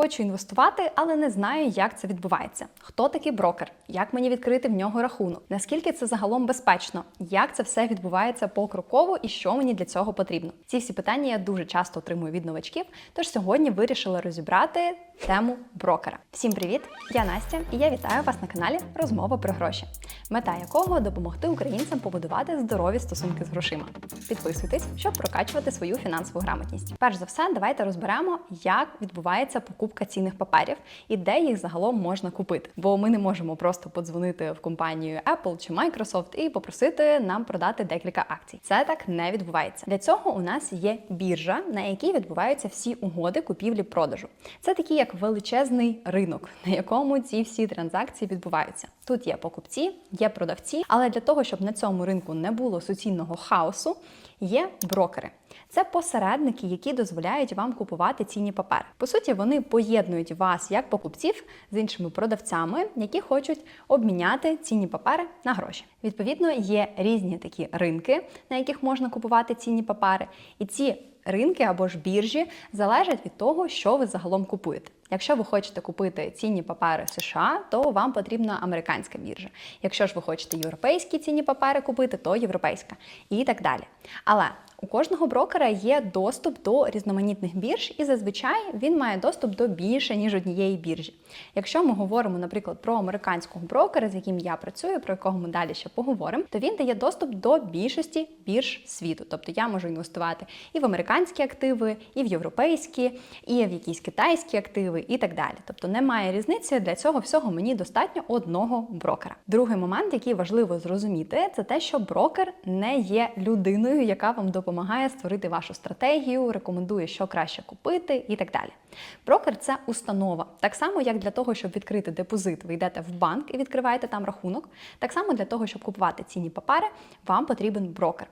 Хочу інвестувати, але не знаю, як це відбувається. Хто такий брокер? Як мені відкрити в нього рахунок? Наскільки це загалом безпечно? Як це все відбувається покроково і що мені для цього потрібно? Ці всі питання я дуже часто отримую від новачків. Тож сьогодні вирішила розібрати тему брокера. Всім привіт! Я Настя, і я вітаю вас на каналі Розмова про гроші, мета якого допомогти українцям побудувати здорові стосунки з грошима. Підписуйтесь, щоб прокачувати свою фінансову грамотність. Перш за все, давайте розберемо, як відбувається покупка цінних паперів і де їх загалом можна купити. Бо ми не можемо просто подзвонити в компанію Apple чи Microsoft і попросити нам продати декілька акцій. Це так не відбувається. Для цього у нас є біржа, на якій відбуваються всі угоди купівлі-продажу. Це такий як величезний ринок, на якому ці всі транзакції відбуваються. Тут є покупці, є продавці, але для того, щоб на цьому ринку не було суцільного хаосу, є брокери. Це посередники, які дозволяють вам купувати цінні папери. По суті, вони поєднують вас як покупців з іншими продавцями, які хочуть обміняти цінні папери на гроші. Відповідно, є різні такі ринки, на яких можна купувати цінні папери, і ці ринки або ж біржі залежать від того, що ви загалом купуєте. Якщо ви хочете купити цінні папери США, то вам потрібна американська біржа. Якщо ж ви хочете європейські цінні папери купити, то європейська і так далі. Але у кожного брокера є доступ до різноманітних бірж, і зазвичай він має доступ до більше ніж однієї біржі. Якщо ми говоримо, наприклад, про американського брокера, з яким я працюю, про якого ми далі ще поговоримо, то він дає доступ до більшості бірж світу. Тобто я можу інвестувати і в американські активи, і в європейські, і в якісь китайські активи, і так далі. Тобто немає різниці для цього всього мені достатньо одного брокера. Другий момент, який важливо зрозуміти, це те, що брокер не є людиною, яка вам допомагає створити вашу стратегію, рекомендує, що краще купити, і так далі. Брокер це установа. Так само, як для того, щоб відкрити депозит, ви йдете в банк і відкриваєте там рахунок. Так само для того, щоб купувати цінні папери, вам потрібен брокер.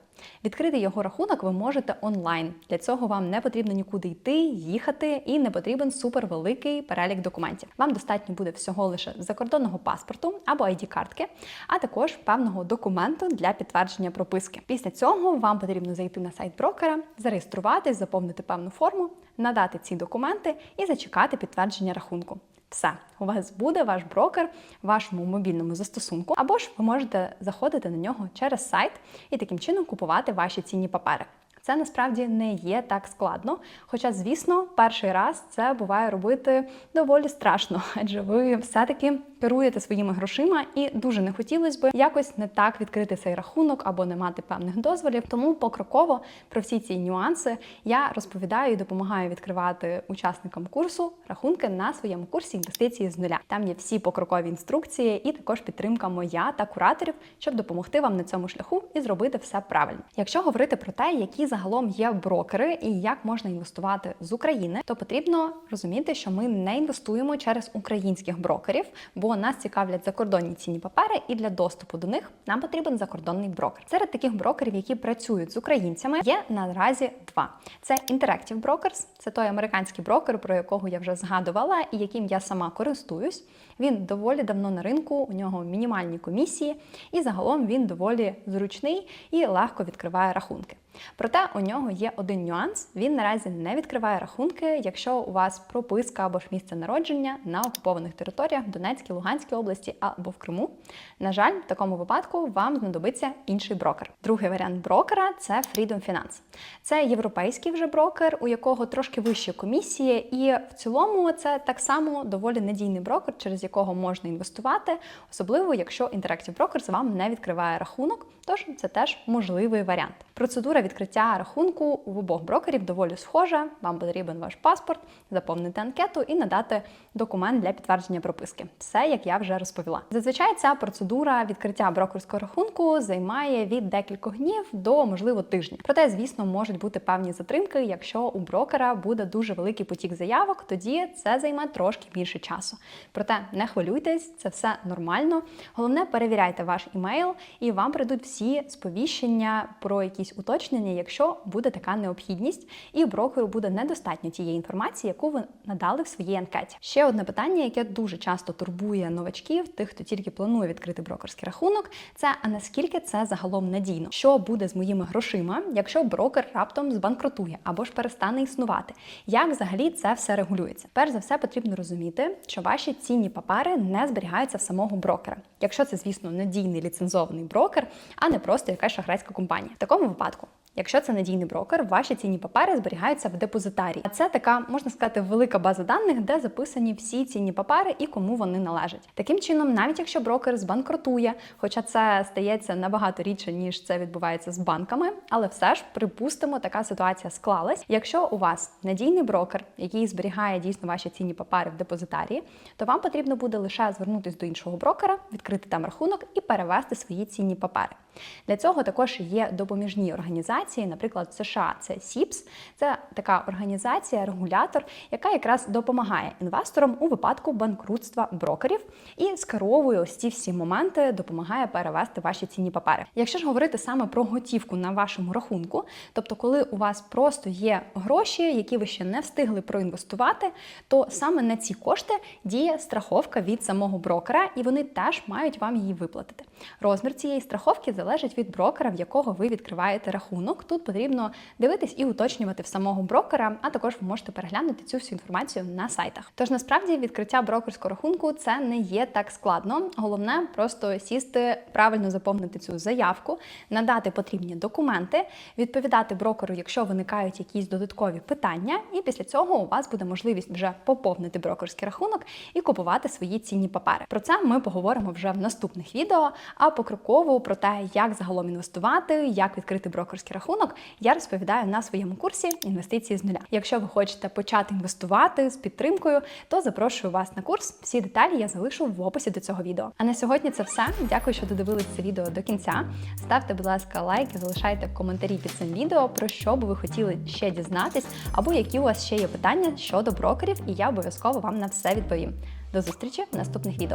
Відкрити його рахунок ви можете онлайн. Для цього вам не потрібно нікуди йти, їхати, і не потрібен супервеликий перелік документів. Вам достатньо буде всього лише закордонного паспорту або id картки а також певного документу для підтвердження прописки. Після цього вам потрібно зайти на сайт брокера, зареєструватись, заповнити певну форму, надати ці документи і зачекати підтвердження рахунку. Все, у вас буде ваш брокер в вашому мобільному застосунку, або ж ви можете заходити на нього через сайт і таким чином купувати ваші цінні папери. Це насправді не є так складно. Хоча, звісно, перший раз це буває робити доволі страшно, адже ви все-таки керуєте своїми грошима, і дуже не хотілося б якось не так відкрити цей рахунок або не мати певних дозволів. Тому покроково про всі ці нюанси я розповідаю і допомагаю відкривати учасникам курсу рахунки на своєму курсі інвестиції з нуля. Там є всі покрокові інструкції, і також підтримка моя та кураторів, щоб допомогти вам на цьому шляху і зробити все правильно. Якщо говорити про те, які загалом є брокери і як можна інвестувати з України, то потрібно розуміти, що ми не інвестуємо через українських брокерів, бо нас цікавлять закордонні цінні папери, і для доступу до них нам потрібен закордонний брокер. Серед таких брокерів, які працюють з українцями, є наразі два: це Interactive Brokers, це той американський брокер, про якого я вже згадувала, і яким я сама користуюсь. Він доволі давно на ринку, у нього мінімальні комісії, і загалом він доволі зручний і легко відкриває рахунки. Проте у нього є один нюанс: він наразі не відкриває рахунки, якщо у вас прописка або ж місце народження на окупованих територіях Донецькій, Луганській області або в Криму. На жаль, в такому випадку вам знадобиться інший брокер. Другий варіант брокера це Freedom Finance. Це європейський вже брокер, у якого трошки вищі комісії, і в цілому це так само доволі надійний брокер, через якого можна інвестувати, особливо якщо Interactive Brokers вам не відкриває рахунок. Тож це теж можливий варіант. Процедура відкриття рахунку у обох брокерів доволі схожа. Вам потрібен ваш паспорт, заповнити анкету і надати документ для підтвердження прописки. Все, як я вже розповіла. Зазвичай ця процедура відкриття брокерського рахунку займає від декількох днів до можливо тижнів. Проте, звісно, можуть бути певні затримки. Якщо у брокера буде дуже великий потік заявок, тоді це займе трошки більше часу. Проте не хвилюйтесь, це все нормально. Головне, перевіряйте ваш імейл, і вам прийдуть всі сповіщення про якісь уточнення уточнення, якщо буде така необхідність, і брокеру буде недостатньо тієї інформації, яку ви надали в своїй анкеті. Ще одне питання, яке дуже часто турбує новачків, тих, хто тільки планує відкрити брокерський рахунок, це а наскільки це загалом надійно? Що буде з моїми грошима, якщо брокер раптом збанкрутує або ж перестане існувати? Як взагалі це все регулюється? Перш за все, потрібно розуміти, що ваші цінні папери не зберігаються в самого брокера, якщо це, звісно, надійний ліцензований брокер, а не просто якась шахрайська компанія. В такому випадку. Якщо це надійний брокер, ваші цінні папери зберігаються в депозитарії. А це така, можна сказати, велика база даних, де записані всі цінні папери і кому вони належать. Таким чином, навіть якщо брокер збанкрутує, хоча це стається набагато рідше, ніж це відбувається з банками, але все ж припустимо, така ситуація склалась. Якщо у вас надійний брокер, який зберігає дійсно ваші цінні папери в депозитарії, то вам потрібно буде лише звернутися до іншого брокера, відкрити там рахунок і перевести свої цінні папери. Для цього також є допоміжні організації, наприклад, в США це SIPS, це така організація, регулятор, яка якраз допомагає інвесторам у випадку банкрутства брокерів і скеровує ось ці всі моменти, допомагає перевести ваші цінні папери. Якщо ж говорити саме про готівку на вашому рахунку, тобто, коли у вас просто є гроші, які ви ще не встигли проінвестувати, то саме на ці кошти діє страховка від самого брокера, і вони теж мають вам її виплатити. Розмір цієї страховки залежить від брокера, в якого ви відкриваєте рахунок. Тут потрібно дивитись і уточнювати в самого брокера, а також ви можете переглянути цю всю інформацію на сайтах. Тож насправді відкриття брокерського рахунку це не є так складно. Головне просто сісти, правильно заповнити цю заявку, надати потрібні документи, відповідати брокеру, якщо виникають якісь додаткові питання, і після цього у вас буде можливість вже поповнити брокерський рахунок і купувати свої цінні папери. Про це ми поговоримо вже в наступних відео. А покроково про те, як загалом інвестувати, як відкрити брокерський рахунок, я розповідаю на своєму курсі інвестиції з нуля. Якщо ви хочете почати інвестувати з підтримкою, то запрошую вас на курс. Всі деталі я залишу в описі до цього відео. А на сьогодні це все. Дякую, що додивились це відео до кінця. Ставте, будь ласка, лайки, залишайте коментарі під цим відео, про що би ви хотіли ще дізнатись, або які у вас ще є питання щодо брокерів, і я обов'язково вам на все відповім. До зустрічі в наступних відео.